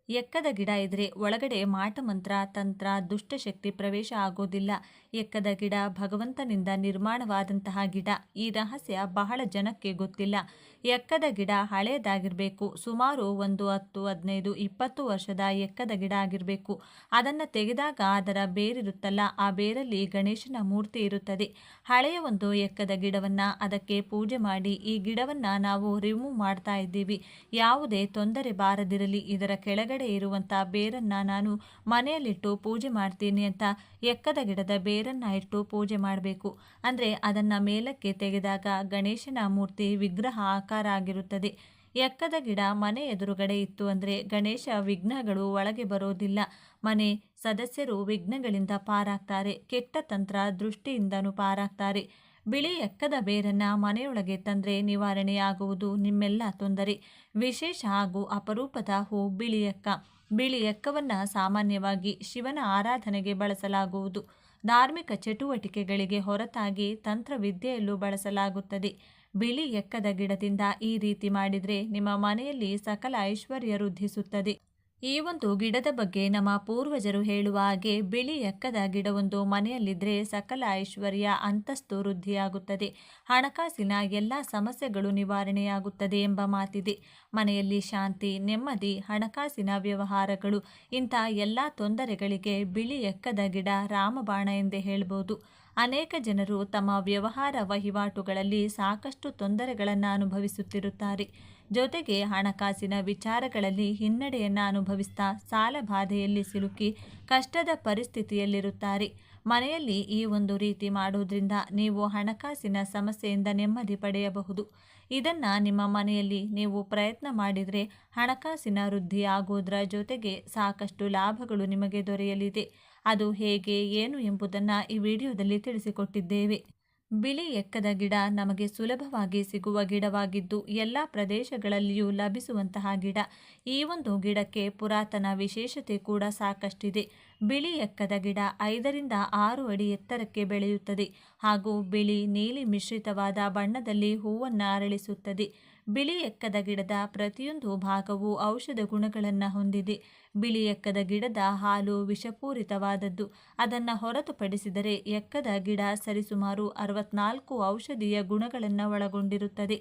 ಎಕ್ಕದ ಗಿಡ ಇದ್ರೆ ಒಳಗಡೆ ಮಾಟಮಂತ್ರ, ತಂತ್ರ, ದುಷ್ಟಶಕ್ತಿ ಪ್ರವೇಶ ಆಗೋದಿಲ್ಲ. ಎಕ್ಕದ ಗಿಡ ಭಗವಂತನಿಂದ ನಿರ್ಮಾಣವಾದಂತಹ ಗಿಡ. ಈ ರಹಸ್ಯ ಬಹಳ ಜನಕ್ಕೆ ಗೊತ್ತಿಲ್ಲ. ಎಕ್ಕದ ಗಿಡ ಹಳೆಯದಾಗಿರಬೇಕು ಸುಮಾರು ಒಂದು ಹತ್ತು, ಹದಿನೈದು, ಇಪ್ಪತ್ತು ವರ್ಷದ ಎಕ್ಕದ ಗಿಡ ಆಗಿರಬೇಕು. ಅದನ್ನು ತೆಗೆದಾಗ ಅದರ ಬೇರಿರುತ್ತಲ್ಲ. ಆ ಬೇರಲ್ಲಿ ಗಣೇಶನ ಮೂರ್ತಿ ಇರುತ್ತದೆ. ಹಳೆಯ ಒಂದು ಎಕ್ಕದ ಗಿಡವನ್ನು ಅದಕ್ಕೆ ಪೂಜೆ ಮಾಡಿ ಈ ಗಿಡವನ್ನು ನಾವು ರಿಮೂವ್ ಮಾಡ್ತಾ ಇದ್ದೀವಿ. ಯಾವುದೇ ತೊಂದರೆ ಬಾರದಿರಲಿ. ಇದರ ಕೆಳಗಡೆ ಇರುವಂಥ ಬೇರನ್ನು ನಾನು ಮನೆಯಲ್ಲಿಟ್ಟು ಪೂಜೆ ಮಾಡ್ತೀನಿ ಅಂತ ಎಕ್ಕದ ಗಿಡದ ಬೇರನ್ನು ಇಟ್ಟು ಪೂಜೆ ಮಾಡಬೇಕು. ಅಂದರೆ ಅದನ್ನು ಮೇಲಕ್ಕೆ ತೆಗೆದಾಗ ಗಣೇಶನ ಮೂರ್ತಿ ವಿಗ್ರಹ ಆಕಾರ ಆಗಿರುತ್ತದೆ. ಎಕ್ಕದ ಗಿಡ ಮನೆ ಎದುರುಗಡೆ ಇತ್ತು ಅಂದರೆ ಗಣೇಶ ವಿಘ್ನಗಳು ಒಳಗೆ ಬರೋದಿಲ್ಲ. ಮನೆ ಸದಸ್ಯರು ವಿಘ್ನಗಳಿಂದ ಪಾರಾಗ್ತಾರೆ, ಕೆಟ್ಟ ತಂತ್ರ ದೃಷ್ಟಿಯಿಂದನೂ ಪಾರಾಗ್ತಾರೆ. ಬಿಳಿ ಎಕ್ಕದ ಬೇರನ್ನ ಮನೆಯೊಳಗೆ ತಂದರೆ ನಿವಾರಣೆಯಾಗುವುದು ನಿಮ್ಮೆಲ್ಲ ತೊಂದರೆ. ವಿಶೇಷ ಹಾಗೂ ಅಪರೂಪದ ಹೂ ಬಿಳಿ ಎಕ್ಕ. ಬಿಳಿ ಎಕ್ಕವನ್ನು ಸಾಮಾನ್ಯವಾಗಿ ಶಿವನ ಆರಾಧನೆಗೆ ಬಳಸಲಾಗುವುದು. ಧಾರ್ಮಿಕ ಚಟುವಟಿಕೆಗಳಿಗೆ ಹೊರತಾಗಿ ತಂತ್ರವಿದ್ಯೆಯಲ್ಲೂ ಬಳಸಲಾಗುತ್ತದೆ. ಬಿಳಿ ಎಕ್ಕದ ಗಿಡದಿಂದ ಈ ರೀತಿ ಮಾಡಿದರೆ ನಿಮ್ಮ ಮನೆಯಲ್ಲಿ ಸಕಲ ಐಶ್ವರ್ಯ ವೃದ್ಧಿಸುತ್ತದೆ. ಈ ಒಂದು ಗಿಡದ ಬಗ್ಗೆ ನಮ್ಮ ಪೂರ್ವಜರು ಹೇಳುವ ಹಾಗೆ ಬಿಳಿ ಎಕ್ಕದ ಗಿಡವೊಂದು ಮನೆಯಲ್ಲಿದ್ದರೆ ಸಕಲ ಐಶ್ವರ್ಯ, ಅಂತಸ್ತು ವೃದ್ಧಿಯಾಗುತ್ತದೆ. ಹಣಕಾಸಿನ ಎಲ್ಲ ಸಮಸ್ಯೆಗಳು ನಿವಾರಣೆಯಾಗುತ್ತದೆ ಎಂಬ ಮಾತಿದೆ. ಮನೆಯಲ್ಲಿ ಶಾಂತಿ, ನೆಮ್ಮದಿ, ಹಣಕಾಸಿನ ವ್ಯವಹಾರಗಳು, ಇಂಥ ಎಲ್ಲ ತೊಂದರೆಗಳಿಗೆ ಬಿಳಿ ಎಕ್ಕದ ಗಿಡ ರಾಮಬಾಣ ಎಂದೇ ಹೇಳಬಹುದು ಅನೇಕ ಜನರು ತಮ್ಮ ವ್ಯವಹಾರ ವಹಿವಾಟುಗಳಲ್ಲಿ ಸಾಕಷ್ಟು ತೊಂದರೆಗಳನ್ನು ಅನುಭವಿಸುತ್ತಿರುತ್ತಾರೆ. ಜೊತೆಗೆ ಹಣಕಾಸಿನ ವಿಚಾರಗಳಲ್ಲಿ ಹಿನ್ನಡೆಯನ್ನು ಅನುಭವಿಸ್ತಾ ಸಾಲ ಬಾಧೆಯಲ್ಲಿ ಸಿಲುಕಿ ಕಷ್ಟದ ಪರಿಸ್ಥಿತಿಯಲ್ಲಿರುತ್ತಾರೆ. ಮನೆಯಲ್ಲಿ ಈ ಒಂದು ರೀತಿ ಮಾಡೋದ್ರಿಂದ ನೀವು ಹಣಕಾಸಿನ ಸಮಸ್ಯೆಯಿಂದ ನೆಮ್ಮದಿ ಪಡೆಯಬಹುದು. ಇದನ್ನು ನಿಮ್ಮ ಮನೆಯಲ್ಲಿ ನೀವು ಪ್ರಯತ್ನ ಮಾಡಿದರೆ ಹಣಕಾಸಿನ ವೃದ್ಧಿ ಆಗುವುದರ ಜೊತೆಗೆ ಸಾಕಷ್ಟು ಲಾಭಗಳು ನಿಮಗೆ ದೊರೆಯಲಿದೆ. ಅದು ಹೇಗೆ, ಏನು ಎಂಬುದನ್ನು ಈ ವಿಡಿಯೋದಲ್ಲಿ ತಿಳಿಸಿಕೊಟ್ಟಿದ್ದೇವೆ. ಬಿಳಿ ಎಕ್ಕದ ಗಿಡ ನಮಗೆ ಸುಲಭವಾಗಿ ಸಿಗುವ ಗಿಡವಾಗಿದ್ದು ಎಲ್ಲ ಪ್ರದೇಶಗಳಲ್ಲಿಯೂ ಲಭಿಸುವಂತಹ ಗಿಡ. ಈ ಒಂದು ಗಿಡಕ್ಕೆ ಪುರಾತನ ವಿಶೇಷತೆ ಕೂಡ ಸಾಕಷ್ಟಿದೆ. ಬಿಳಿ ಎಕ್ಕದ ಗಿಡ ಐದರಿಂದ ಆರು ಅಡಿ ಎತ್ತರಕ್ಕೆ ಬೆಳೆಯುತ್ತದೆ ಹಾಗೂ ಬಿಳಿ ನೀಲಿ ಮಿಶ್ರಿತವಾದ ಬಣ್ಣದಲ್ಲಿ ಹೂವನ್ನು ಅರಳಿಸುತ್ತದೆ. ಬಿಳಿ ಎಕ್ಕದ ಗಿಡದ ಪ್ರತಿಯೊಂದು ಭಾಗವು ಔಷಧ ಗುಣಗಳನ್ನು ಹೊಂದಿದೆ. ಬಿಳಿ ಎಕ್ಕದ ಗಿಡದ ಹಾಲು ವಿಷಪೂರಿತವಾದದ್ದು. ಅದನ್ನು ಹೊರತುಪಡಿಸಿದರೆ ಎಕ್ಕದ ಗಿಡ ಸರಿಸುಮಾರು ಅರವತ್ನಾಲ್ಕು ಔಷಧೀಯ ಗುಣಗಳನ್ನು ಒಳಗೊಂಡಿರುತ್ತದೆ.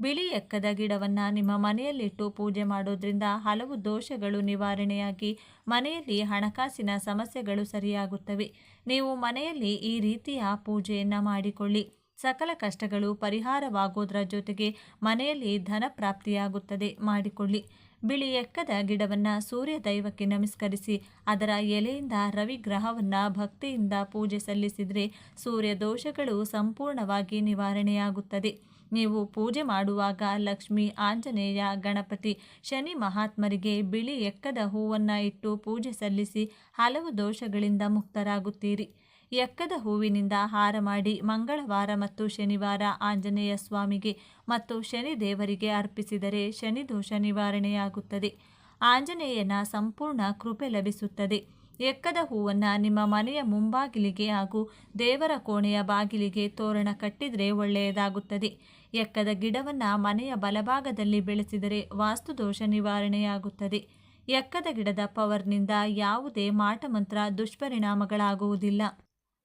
ಬಿಳಿ ಎಕ್ಕದ ಗಿಡವನ್ನು ನಿಮ್ಮ ಮನೆಯಲ್ಲಿಟ್ಟು ಪೂಜೆ ಮಾಡೋದ್ರಿಂದ ಹಲವು ದೋಷಗಳು ನಿವಾರಣೆಯಾಗಿ ಮನೆಯಲ್ಲಿ ಹಣಕಾಸಿನ ಸಮಸ್ಯೆಗಳು ಸರಿಯಾಗುತ್ತವೆ. ನೀವು ಮನೆಯಲ್ಲಿ ಈ ರೀತಿಯ ಪೂಜೆಯನ್ನು ಮಾಡಿಕೊಳ್ಳಿ. ಸಕಲ ಕಷ್ಟಗಳು ಪರಿಹಾರವಾಗೋದ್ರ ಜೊತೆಗೆ ಮನೆಯಲ್ಲಿ ಧನ ಪ್ರಾಪ್ತಿಯಾಗುತ್ತದೆ. ಮಾಡಿಕೊಳ್ಳಿ. ಬಿಳಿ ಎಕ್ಕದ ಗಿಡವನ್ನು ಸೂರ್ಯ ದೈವಕ್ಕೆ ನಮಸ್ಕರಿಸಿ, ಅದರ ಎಲೆಯಿಂದ ರವಿ ಗ್ರಹವನ್ನು ಭಕ್ತಿಯಿಂದ ಪೂಜೆ ಸಲ್ಲಿಸಿದರೆ ಸೂರ್ಯ ದೋಷಗಳು ಸಂಪೂರ್ಣವಾಗಿ ನಿವಾರಣೆಯಾಗುತ್ತದೆ. ನೀವು ಪೂಜೆ ಮಾಡುವಾಗ ಲಕ್ಷ್ಮಿ ಆಂಜನೇಯ ಗಣಪತಿ ಶನಿ ಮಹಾತ್ಮರಿಗೆ ಬಿಳಿ ಎಕ್ಕದ ಹೂವನ್ನು ಇಟ್ಟು ಪೂಜೆ ಸಲ್ಲಿಸಿ ಹಲವು ದೋಷಗಳಿಂದ ಮುಕ್ತರಾಗುತ್ತೀರಿ. ಎಕ್ಕದ ಹೂವಿನಿಂದ ಹಾರ ಮಾಡಿ ಮಂಗಳವಾರ ಮತ್ತು ಶನಿವಾರ ಆಂಜನೇಯ ಸ್ವಾಮಿಗೆ ಮತ್ತು ಶನಿ ದೇವರಿಗೆ ಅರ್ಪಿಸಿದರೆ ಶನಿ ದೋಷ ನಿವಾರಣೆಯಾಗುತ್ತದೆ. ಆಂಜನೇಯನ ಸಂಪೂರ್ಣ ಕೃಪೆ ಲಭಿಸುತ್ತದೆ. ಎಕ್ಕದ ಹೂವನ್ನು ನಿಮ್ಮ ಮನೆಯ ಮುಂಬಾಗಿಲಿಗೆ ಹಾಗೂ ದೇವರ ಕೋಣೆಯ ಬಾಗಿಲಿಗೆ ತೋರಣ ಕಟ್ಟಿದರೆ ಒಳ್ಳೆಯದಾಗುತ್ತದೆ. ಎಕ್ಕದ ಗಿಡವನ್ನು ಮನೆಯ ಬಲಭಾಗದಲ್ಲಿ ಬೆಳೆಸಿದರೆ ವಾಸ್ತುದೋಷ ನಿವಾರಣೆಯಾಗುತ್ತದೆ. ಎಕ್ಕದ ಗಿಡದ ಪವರ್ನಿಂದ ಯಾವುದೇ ಮಾಟಮಂತ್ರ ದುಷ್ಪರಿಣಾಮಗಳಾಗುವುದಿಲ್ಲ.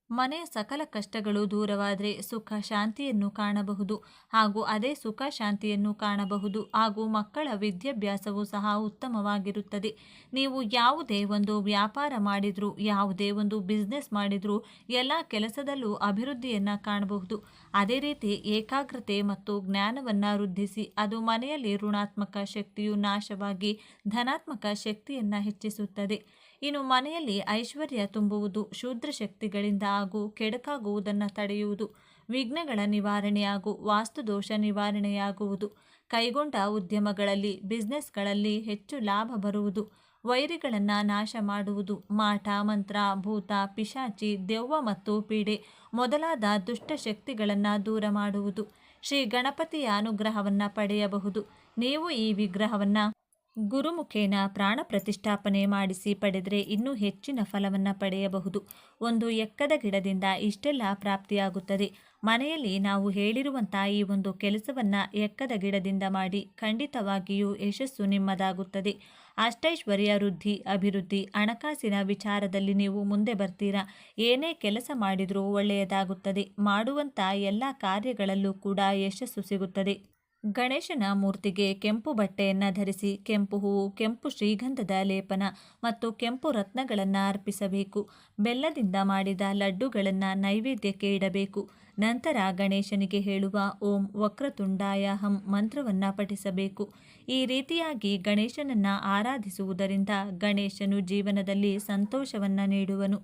ಮನೆಯ ಸಕಲ ಕಷ್ಟಗಳು ದೂರವಾದರೆ ಸುಖ ಶಾಂತಿಯನ್ನು ಕಾಣಬಹುದು ಹಾಗೂ ಅದೇ ಸುಖ ಶಾಂತಿಯನ್ನು ಕಾಣಬಹುದು ಹಾಗೂ ಮಕ್ಕಳ ವಿದ್ಯಾಭ್ಯಾಸವೂ ಸಹ ಉತ್ತಮವಾಗಿರುತ್ತದೆ. ನೀವು ಯಾವುದೇ ಒಂದು ವ್ಯಾಪಾರ ಮಾಡಿದರೂ, ಯಾವುದೇ ಒಂದು ಬಿಸ್ನೆಸ್ ಮಾಡಿದರೂ ಎಲ್ಲ ಕೆಲಸದಲ್ಲೂ ಅಭಿವೃದ್ಧಿಯನ್ನು ಕಾಣಬಹುದು. ಅದೇ ರೀತಿ ಏಕಾಗ್ರತೆ ಮತ್ತು ಜ್ಞಾನವನ್ನು ವೃದ್ಧಿಸಿ ಅದು ಮನೆಯಲ್ಲಿ ಋಣಾತ್ಮಕ ಶಕ್ತಿಯು ನಾಶವಾಗಿ ಧನಾತ್ಮಕ ಶಕ್ತಿಯನ್ನು ಹೆಚ್ಚಿಸುತ್ತದೆ. ಇನ್ನು ಮನೆಯಲ್ಲಿ ಐಶ್ವರ್ಯ ತುಂಬುವುದು ಶೂದ್ರ ಶಕ್ತಿಗಳಿಂದ ಹಾಗೂ ಕೆಡಕಾಗುವುದನ್ನು ತಡೆಯುವುದು, ವಿಘ್ನಗಳ ನಿವಾರಣೆ ಹಾಗೂ ವಾಸ್ತುದೋಷ ನಿವಾರಣೆಯಾಗುವುದು, ಕೈಗೊಂಡ ಉದ್ಯಮಗಳಲ್ಲಿ, ಬಿಸ್ನೆಸ್ಗಳಲ್ಲಿ ಹೆಚ್ಚು ಲಾಭ ಬರುವುದು, ವೈರಿಗಳನ್ನು ನಾಶ ಮಾಡುವುದು, ಮಾಟ, ಮಂತ್ರ, ಭೂತ, ಪಿಶಾಚಿ, ದೆವ್ವ ಮತ್ತು ಪೀಡೆ ಮೊದಲಾದ ದುಷ್ಟ ಶಕ್ತಿಗಳನ್ನು ದೂರ ಮಾಡುವುದು. ಶ್ರೀ ಗಣಪತಿಯ ಅನುಗ್ರಹವನ್ನು ಪಡೆಯಬಹುದು. ನೀವು ಈ ವಿಗ್ರಹವನ್ನು ಗುರುಮುಖೇನ ಪ್ರಾಣ ಪ್ರತಿಷ್ಠಾಪನೆ ಮಾಡಿಸಿ ಪಡೆದರೆ ಇನ್ನೂ ಹೆಚ್ಚಿನ ಫಲವನ್ನು ಪಡೆಯಬಹುದು. ಒಂದು ಎಕ್ಕದ ಗಿಡದಿಂದ ಇಷ್ಟೆಲ್ಲ ಪ್ರಾಪ್ತಿಯಾಗುತ್ತದೆ. ಮನೆಯಲ್ಲಿ ನಾವು ಹೇಳಿರುವಂಥ ಈ ಒಂದು ಕೆಲಸವನ್ನು ಎಕ್ಕದ ಗಿಡದಿಂದ ಮಾಡಿ ಖಂಡಿತವಾಗಿಯೂ ಯಶಸ್ಸು ನಿಮ್ಮದಾಗುತ್ತದೆ. ಅಷ್ಟೈಶ್ವರ್ಯ ವೃದ್ಧಿ, ಅಭಿವೃದ್ಧಿ, ಹಣಕಾಸಿನ ವಿಚಾರದಲ್ಲಿ ನೀವು ಮುಂದೆ ಬರ್ತೀರಾ? ಏನೇ ಕೆಲಸ ಮಾಡಿದರೂ ಒಳ್ಳೆಯದಾಗುತ್ತದೆ. ಮಾಡುವಂಥ ಎಲ್ಲ ಕಾರ್ಯಗಳಲ್ಲೂ ಕೂಡ ಯಶಸ್ಸು ಸಿಗುತ್ತದೆ. ಗಣೇಶನ ಮೂರ್ತಿಗೆ ಕೆಂಪು ಬಟ್ಟೆಯನ್ನು ಧರಿಸಿ ಕೆಂಪು ಹೂವು, ಕೆಂಪು ಶ್ರೀಗಂಧದ ಲೇಪನ ಮತ್ತು ಕೆಂಪು ರತ್ನಗಳನ್ನು ಅರ್ಪಿಸಬೇಕು. ಬೆಲ್ಲದಿಂದ ಮಾಡಿದ ಲಡ್ಡುಗಳನ್ನು ನೈವೇದ್ಯಕ್ಕೆ ಇಡಬೇಕು. ನಂತರ ಗಣೇಶನಿಗೆ ಹೇಳುವ ಓಂ ವಕ್ರತುಂಡಾಯ ಹಂ ಮಂತ್ರವನ್ನು ಪಠಿಸಬೇಕು. ಈ ರೀತಿಯಾಗಿ ಗಣೇಶನನ್ನು ಆರಾಧಿಸುವುದರಿಂದ ಗಣೇಶನು ಜೀವನದಲ್ಲಿ ಸಂತೋಷವನ್ನು ನೀಡುವನು.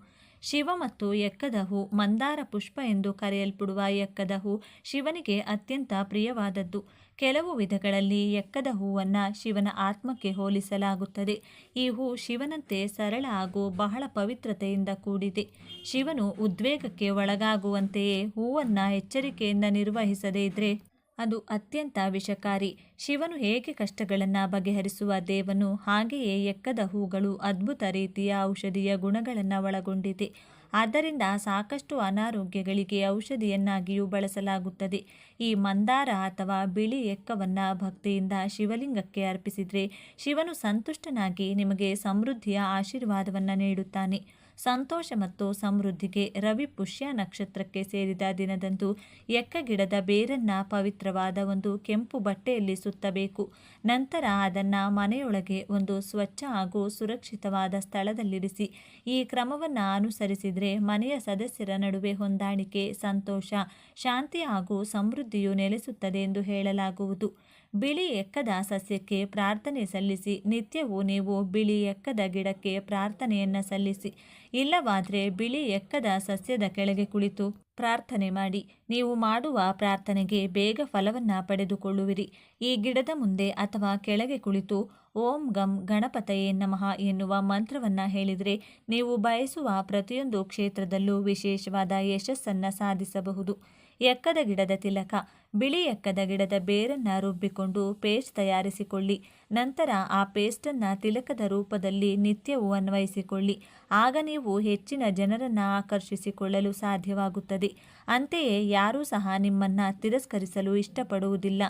ಶಿವ ಮತ್ತು ಎಕ್ಕದ ಹೂ ಮಂದಾರ ಪುಷ್ಪ ಎಂದು ಕರೆಯಲ್ಪಡುವ ಎಕ್ಕದ ಹೂ ಶಿವನಿಗೆ ಅತ್ಯಂತ ಪ್ರಿಯವಾದದ್ದು. ಕೆಲವು ವಿಧಗಳಲ್ಲಿ ಎಕ್ಕದ ಹೂವನ್ನು ಶಿವನ ಆತ್ಮಕ್ಕೆ ಹೋಲಿಸಲಾಗುತ್ತದೆ. ಈ ಹೂ ಶಿವನಂತೆ ಸರಳ ಹಾಗೂ ಬಹಳ ಪವಿತ್ರತೆಯಿಂದ ಕೂಡಿದೆ. ಶಿವನು ಉದ್ವೇಗಕ್ಕೆ ಒಳಗಾಗುವಂತೆಯೇ ಹೂವನ್ನು ಎಚ್ಚರಿಕೆಯಿಂದ ನಿರ್ವಹಿಸದೇ ಇದ್ರೆ ಅದು ಅತ್ಯಂತ ವಿಷಕಾರಿ. ಶಿವನು ಹೇಗೆ ಕಷ್ಟಗಳನ್ನು ಬಗೆಹರಿಸುವ ದೇವನು ಹಾಗೆಯೇ ಎಕ್ಕದ ಹೂಗಳು ಅದ್ಭುತ ರೀತಿಯ ಔಷಧೀಯ ಗುಣಗಳನ್ನು ಒಳಗೊಂಡಿದೆ. ಆದ್ದರಿಂದ ಸಾಕಷ್ಟು ಅನಾರೋಗ್ಯಗಳಿಗೆ ಔಷಧಿಯನ್ನಾಗಿಯೂ ಬಳಸಲಾಗುತ್ತದೆ. ಈ ಮಂದಾರ ಅಥವಾ ಬಿಳಿ ಎಕ್ಕವನ್ನು ಭಕ್ತಿಯಿಂದ ಶಿವಲಿಂಗಕ್ಕೆ ಅರ್ಪಿಸಿದರೆ ಶಿವನು ಸಂತುಷ್ಟನಾಗಿ ನಿಮಗೆ ಸಮೃದ್ಧಿಯ ಆಶೀರ್ವಾದವನ್ನು ನೀಡುತ್ತಾನೆ. ಸಂತೋಷ ಮತ್ತು ಸಮೃದ್ಧಿಗೆ ರವಿ ಪುಷ್ಯ ನಕ್ಷತ್ರಕ್ಕೆ ಸೇರಿದ ದಿನದಂದು ಎಕ್ಕಗಿಡದ ಬೇರನ್ನ ಪವಿತ್ರವಾದ ಒಂದು ಕೆಂಪು ಬಟ್ಟೆಯಲ್ಲಿ ಸುತ್ತಬೇಕು. ನಂತರ ಅದನ್ನು ಮನೆಯೊಳಗೆ ಒಂದು ಸ್ವಚ್ಛ ಹಾಗೂ ಸುರಕ್ಷಿತವಾದ ಸ್ಥಳದಲ್ಲಿರಿಸಿ, ಈ ಕ್ರಮವನ್ನು ಅನುಸರಿಸಿದರೆ ಮನೆಯ ಸದಸ್ಯರ ನಡುವೆ ಹೊಂದಾಣಿಕೆ, ಸಂತೋಷ, ಶಾಂತಿ ಹಾಗೂ ಸಮೃದ್ಧಿಯು ನೆಲೆಸುತ್ತದೆ ಎಂದು ಹೇಳಲಾಗುವುದು. ಬಿಳಿ ಎಕ್ಕದ ಸಸ್ಯಕ್ಕೆ ಪ್ರಾರ್ಥನೆ ಸಲ್ಲಿಸಿ, ನಿತ್ಯವೂ ನೀವು ಬಿಳಿ ಎಕ್ಕದ ಗಿಡಕ್ಕೆ ಪ್ರಾರ್ಥನೆಯನ್ನು ಸಲ್ಲಿಸಿ. ಇಲ್ಲವಾದರೆ ಬಿಳಿ ಎಕ್ಕದ ಸಸ್ಯದ ಕೆಳಗೆ ಕುಳಿತು ಪ್ರಾರ್ಥನೆ ಮಾಡಿ. ನೀವು ಮಾಡುವ ಪ್ರಾರ್ಥನೆಗೆ ಬೇಗ ಫಲವನ್ನು ಪಡೆದುಕೊಳ್ಳುವಿರಿ. ಈ ಗಿಡದ ಮುಂದೆ ಅಥವಾ ಕೆಳಗೆ ಕುಳಿತು ಓಂ ಗಂ ಗಣಪತಯೇ ನಮಃ ಎನ್ನುವ ಮಂತ್ರವನ್ನು ಹೇಳಿದರೆ ನೀವು ಬಯಸುವ ಪ್ರತಿಯೊಂದು ಕ್ಷೇತ್ರದಲ್ಲೂ ವಿಶೇಷವಾದ ಯಶಸ್ಸನ್ನು ಸಾಧಿಸಬಹುದು. ಎಕ್ಕದ ಗಿಡದ ತಿಲಕ, ಬಿಳಿ ಎಕ್ಕದ ಗಿಡದ ಬೇರನ್ನು ರುಬ್ಬಿಕೊಂಡು ಪೇಸ್ಟ್ ತಯಾರಿಸಿಕೊಳ್ಳಿ. ನಂತರ ಆ ಪೇಸ್ಟನ್ನು ತಿಲಕದ ರೂಪದಲ್ಲಿ ನಿತ್ಯವೂ ಅನ್ವಯಿಸಿಕೊಳ್ಳಿ. ಆಗ ನೀವು ಹೆಚ್ಚಿನ ಜನರನ್ನು ಆಕರ್ಷಿಸಿಕೊಳ್ಳಲು ಸಾಧ್ಯವಾಗುತ್ತದೆ. ಅಂತೆಯೇ ಯಾರೂ ಸಹ ನಿಮ್ಮನ್ನು ತಿರಸ್ಕರಿಸಲು ಇಷ್ಟಪಡುವುದಿಲ್ಲ.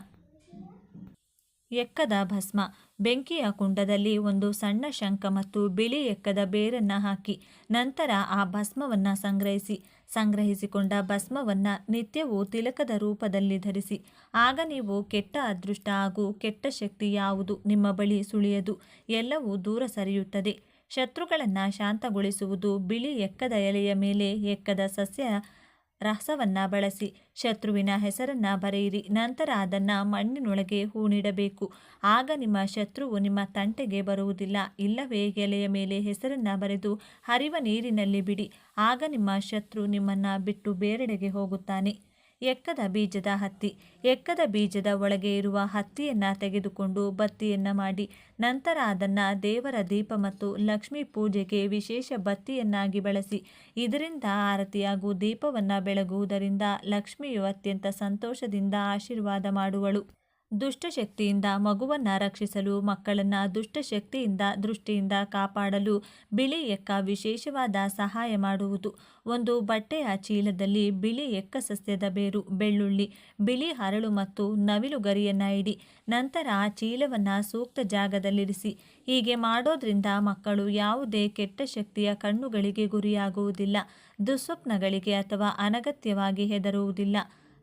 ಎಕ್ಕದ ಭಸ್ಮ. ಬೆಂಕಿಯ ಕುಂಡದಲ್ಲಿ ಒಂದು ಸಣ್ಣ ಶಂಖ ಮತ್ತು ಬಿಳಿ ಎಕ್ಕದ ಬೇರನ್ನು ಹಾಕಿ ನಂತರ ಆ ಭಸ್ಮವನ್ನು ಸಂಗ್ರಹಿಸಿ, ಸಂಗ್ರಹಿಸಿಕೊಂಡ ಭಸ್ಮವನ್ನು ನಿತ್ಯವೂ ತಿಲಕದ ರೂಪದಲ್ಲಿ ಧರಿಸಿ. ಆಗ ನೀವು ಕೆಟ್ಟ ಅದೃಷ್ಟ ಹಾಗೂ ಕೆಟ್ಟ ಶಕ್ತಿ ಯಾವುದು ನಿಮ್ಮ ಬಳಿ ಸುಳಿಯದು, ಎಲ್ಲವೂ ದೂರ ಸರಿಯುತ್ತದೆ. ಶತ್ರುಗಳನ್ನು ಶಾಂತಗೊಳಿಸುವುದು ಬಿಳಿ ಎಕ್ಕದ ಎಲೆಯ ಮೇಲೆ ಎಕ್ಕದ ಸಸ್ಯ ರಸವನ್ನು ಬಳಸಿ, ಶತ್ರುವಿನ ಹೆಸರನ್ನು ಬರೆಯಿರಿ, ನಂತರ ಅದನ್ನು ಮಣ್ಣಿನೊಳಗೆ ಹೂಣಿಡಬೇಕು. ಆಗ ನಿಮ್ಮ ಶತ್ರುವು ನಿಮ್ಮ ತಂಟೆಗೆ ಬರುವುದಿಲ್ಲ. ಇಲ್ಲವೇ ಎಲೆಯ ಮೇಲೆ ಹೆಸರನ್ನು ಬರೆದು ಹರಿವ ನೀರಿನಲ್ಲಿ ಬಿಡಿ. ಆಗ ನಿಮ್ಮ ಶತ್ರು ನಿಮ್ಮನ್ನು ಬಿಟ್ಟು ಬೇರೆಡೆಗೆ ಹೋಗುತ್ತಾನೆ. ಎಕ್ಕದ ಬೀಜದ ಹತ್ತಿ. ಎಕ್ಕದ ಬೀಜದ ಒಳಗೆ ಇರುವ ಹತ್ತಿಯನ್ನು ತೆಗೆದುಕೊಂಡು ಬತ್ತಿಯನ್ನು ಮಾಡಿ, ನಂತರ ಅದನ್ನು ದೇವರ ದೀಪ ಮತ್ತು ಲಕ್ಷ್ಮೀ ಪೂಜೆಗೆ ವಿಶೇಷ ಬತ್ತಿಯನ್ನಾಗಿ ಬಳಸಿ, ಇದರಿಂದ ಆರತಿ ಹಾಗೂ ದೀಪವನ್ನು ಬೆಳಗುವುದರಿಂದ ಲಕ್ಷ್ಮಿಯು ಅತ್ಯಂತ ಸಂತೋಷದಿಂದ ಆಶೀರ್ವಾದ ಮಾಡುವಳು. ದುಷ್ಟಶಕ್ತಿಯಿಂದ ಮಗುವನ್ನು ರಕ್ಷಿಸಲು, ಮಕ್ಕಳನ್ನು ದುಷ್ಟಶಕ್ತಿಯಿಂದ ದೃಷ್ಟಿಯಿಂದ ಕಾಪಾಡಲು ಬಿಳಿ ಎಕ್ಕ ವಿಶೇಷವಾದ ಸಹಾಯ ಮಾಡುವುದು. ಒಂದು ಬಟ್ಟೆಯ ಚೀಲದಲ್ಲಿ ಬಿಳಿ ಎಕ್ಕ ಸಸ್ಯದ ಬೇರು, ಬೆಳ್ಳುಳ್ಳಿ, ಬಿಳಿ ಹರಳು ಮತ್ತು ನವಿಲು ಗರಿಯನ್ನು ಇಡಿ, ನಂತರ ಆ ಚೀಲವನ್ನು ಸೂಕ್ತ ಜಾಗದಲ್ಲಿರಿಸಿ. ಹೀಗೆ ಮಾಡೋದ್ರಿಂದ ಮಕ್ಕಳು ಯಾವುದೇ ಕೆಟ್ಟ ಶಕ್ತಿಯ ಕಣ್ಣುಗಳಿಗೆ ಗುರಿಯಾಗುವುದಿಲ್ಲ, ದುಸ್ವಪ್ನಗಳಿಗೆ ಅಥವಾ ಅನಗತ್ಯವಾಗಿ ಹೆದರುವುದಿಲ್ಲ.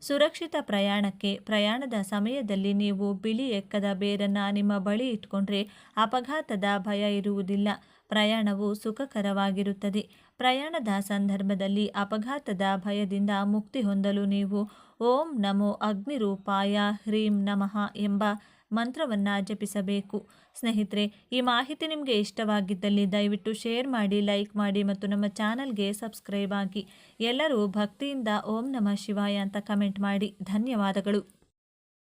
ಸುರಕ್ಷಿತ ಪ್ರಯಾಣಕ್ಕೆ, ಪ್ರಯಾಣದ ಸಮಯದಲ್ಲಿ ನೀವು ಬಿಳಿ ಎಕ್ಕದ ಬೇರನ್ನು ನಿಮ್ಮ ಬಳಿ ಇಟ್ಕೊಂಡ್ರೆ ಅಪಘಾತದ ಭಯ ಇರುವುದಿಲ್ಲ. ಪ್ರಯಾಣವು ಸುಖಕರವಾಗಿರುತ್ತದೆ. ಪ್ರಯಾಣದ ಸಂದರ್ಭದಲ್ಲಿ ಅಪಘಾತದ ಭಯದಿಂದ ಮುಕ್ತಿ ಹೊಂದಲು ನೀವು ಓಂ ನಮೋ ಅಗ್ನಿರೂಪಾಯ ಹ್ರೀಂ ನಮಃ ಎಂಬ ಮಂತ್ರವನ್ನು ಜಪಿಸಬೇಕು. ಸ್ನೇಹಿತರೆ, ಈ ಮಾಹಿತಿ ನಿಮಗೆ ಇಷ್ಟವಾಗಿದ್ದಲ್ಲಿ ದಯವಿಟ್ಟು ಶೇರ್ ಮಾಡಿ, ಲೈಕ್ ಮಾಡಿ ಮತ್ತು ನಮ್ಮ ಚಾನಲ್ಗೆ ಸಬ್ಸ್ಕ್ರೈಬ್ ಆಗಿ. ಎಲ್ಲರೂ ಭಕ್ತಿಯಿಂದ ಓಂ ನಮಃ ಶಿವಾಯ ಅಂತ ಕಮೆಂಟ್ ಮಾಡಿ. ಧನ್ಯವಾದಗಳು.